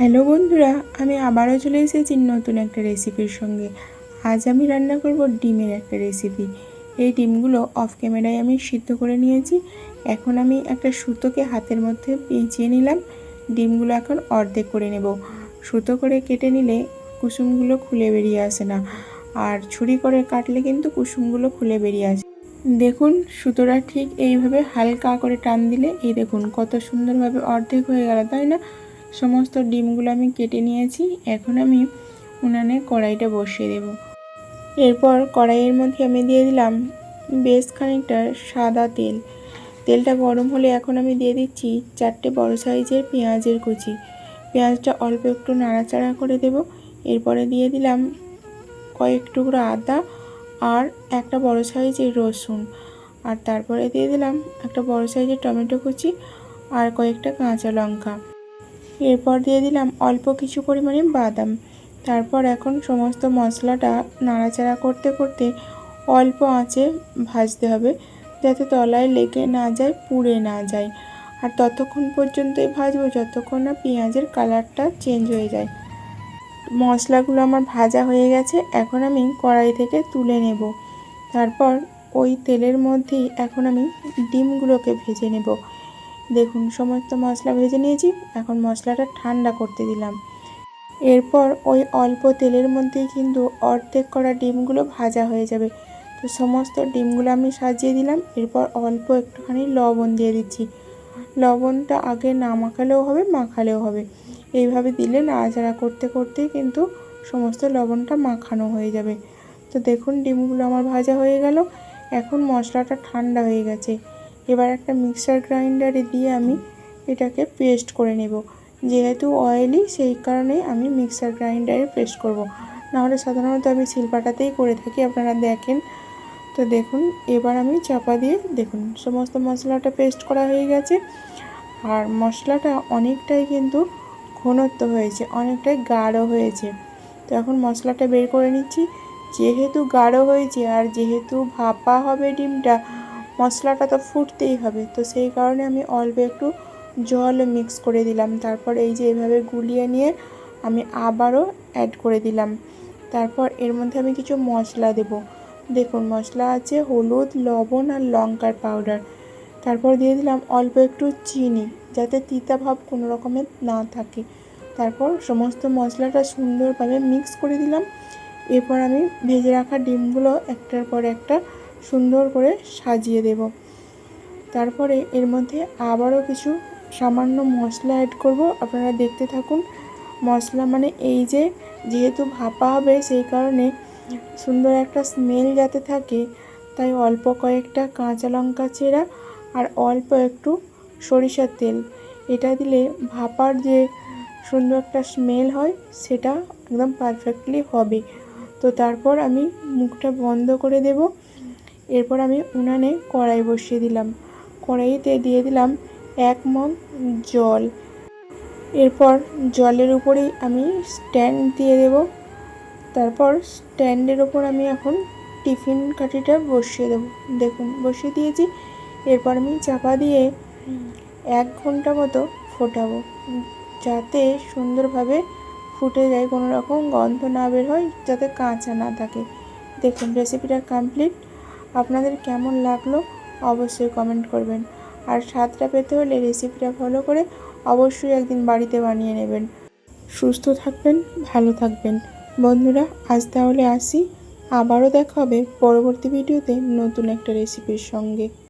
Hello বন্ধুরা, আমি আবারও চলে এসেছি নতুন একটা রেসিপির সঙ্গে। আজ আমি রান্না করব ডিমের একটা রেসিপি। এই ডিমগুলো অফ ক্যামেরায় আমি সিদ্ধ করে নিয়েছি। এখন আমি একটা সুতোকে হাতের মধ্যে পেঁচিয়ে নিলাম। ডিমগুলো এখন অর্ধেক করে নেব। সুতো করে কেটে নিলে কুসুমগুলো খুলে বেরিয়ে আসে না। আর ছুরি করে কাটলে কিন্তু কুসুমগুলো খুলে বেরিয়ে আসে। দেখুন, সুতোটা ঠিক এইভাবে হালকা করে টান দিলে, এই দেখুন কত সুন্দরভাবে অর্ধেক হয়ে গেল, তাই না? সমস্ত ডিমগুলো আমি কেটে নিয়েছি। এখন আমি উনানে কড়াইটা বসিয়ে দেব। এরপর কড়াইয়ের মধ্যে আমি দিয়ে দিলাম বেশ খানিকটা সাদা তেল। তেলটা গরম হলে এখন আমি দিয়ে দিচ্ছি চারটে বড় সাইজের পেঁয়াজের কুচি। পেঁয়াজটা অল্প একটু নাড়াচাড়া করে দেব। এরপরে দিয়ে দিলাম কয়েক টুকরো আদা আর একটা বড় সাইজের রসুন। আর তারপরে দিয়ে দিলাম একটা বড় সাইজের টমেটো কুচি আর কয়েকটা কাঁচা লঙ্কা। এরপর দিয়ে দিলাম অল্প কিছু পরিমাণে বাদাম। তারপর এখন সমস্ত মশলাটা নাড়াচাড়া করতে করতে অল্প আঁচে ভাজতে হবে, যাতে তলায় লেগে না যায়, পুড়ে না যায়। আর ততক্ষণ পর্যন্তই ভাজবো, যতক্ষণ না পেঁয়াজের কালারটা চেঞ্জ হয়ে যায়। মশলাগুলো আমার ভাজা হয়ে গেছে, এখন আমি কড়াই থেকে তুলে নেব। তারপর ওই তেলের মধ্যেই এখন আমি ডিমগুলোকে ভেজে নেব। দেখুন, সমস্ত মশলা ভেজে নিয়েছি, এখন মশলাটা ঠান্ডা করতে দিলাম। এরপর ওই অল্প তেলের মধ্যেই কিন্তু অর্ধেক করা ডিমগুলো ভাজা হয়ে যাবে। তো সমস্ত ডিমগুলো আমি সাজিয়ে দিলাম, এরপর অল্প একটুখানি লবণ দিয়ে দিচ্ছি। লবণটা আগে না মাখালেও হবে মাখালেও হবে। এইভাবে দিলে নাড়াচাড়া করতে করতেই কিন্তু সমস্ত লবণটা মাখানো হয়ে যাবে। তো দেখুন, ডিমগুলো আমার ভাজা হয়ে গেল। এখন মশলাটা ঠান্ডা হয়ে গেছে। এবার একটা মিক্সার গ্রাইন্ডারে দিয়ে আমি এটাকে পেস্ট করে নেব। যেহেতু অয়েলি সেই কারণে আমি মিক্সার গ্রাইন্ডারে পেস্ট করব। নাহলে সাধারণত আমি শিলপাটাতেই করে থাকি, আপনারা দেখেন। তো দেখুন, এবার আমি চাপা দিয়ে দেখুন, সমস্ত মশলাটা পেস্ট করা হয়ে গেছে। আর মশলাটা অনেকটাই কিন্তু ঘনত্ব হয়েছে, অনেকটাই গাঢ় হয়েছে। তো এখন মশলাটা বের করে নিচ্ছি। যেহেতু গাঢ় হয়েছে আর যেহেতু ভাপা হবে ডিমটা মশলাটা তো ফুটতেই হবে। তো সেই কারণে আমি অল্প একটু জল মিক্স করে দিলাম। তারপর এই যে এভাবে গুলিয়ে নিয়ে আমি আবারও অ্যাড করে দিলাম। তারপর এর মধ্যে আমি কিছু মশলা দেব। দেখুন, মশলা আছে হলুদ, লবণ আর লঙ্কার পাউডার তারপর দিয়ে দিলাম অল্প একটু চিনি, যাতে তিতা ভাব কোনো রকমের না থাকে। তারপর সমস্ত মশলাটা সুন্দরভাবে মিক্স করে দিলাম। এরপর আমি ভেজে রাখা ডিমগুলো একটার পর একটা সুন্দর করে সাজিয়ে দেব। তারপরে এর মধ্যে আবারও কিছু সামান্য মশলা অ্যাড করব। আপনারা দেখতে থাকুন, মশলা মানে এই যে, যেহেতু ভাপা হবে সেই কারণে সুন্দর একটা স্মেল যাতে থাকে, তাই অল্প কয়েকটা কাঁচা লঙ্কা চেরা আর অল্প একটু সরিষার তেল। এটা দিলে ভাপার যে সুন্দর একটা স্মেল হয়, সেটা একদম পারফেক্টলি হবে। তো তারপর আমি মুখটা বন্ধ করে দেব। এরপর আমি উনানে কড়াই বসিয়ে দিলাম। কড়াইতে দিয়ে দিলাম এক মগ জল। এরপর জলের উপরেই আমি স্ট্যান্ড দিয়ে দেব। তারপর স্ট্যান্ডের ওপর আমি এখন টিফিন কাঠিটা বসিয়ে দেবো। দেখুন, বসিয়ে দিয়েছি। এরপর আমি চাপা দিয়ে এক ঘণ্টা মতো ফোটাবো। যাতে সুন্দরভাবে ফুটে যায়, কোনো রকম গন্ধ না বের হয়, যাতে কাঁচা না থাকে। দেখুন রেসিপিটা কমপ্লিট আপনাদের কেমন লাগল অবশ্যই কমেন্ট করবেন। আর স্বাদটা পেতে হলে রেসিপিটা ফলো করে অবশ্যই একদিন বাড়িতে বানিয়ে নেবেন। সুস্থ থাকবেন, ভালো থাকবেন। বন্ধুরা, আজ তাহলে আসি। আবারও দেখা হবে পরবর্তী ভিডিওতে নতুন একটা রেসিপির সঙ্গে।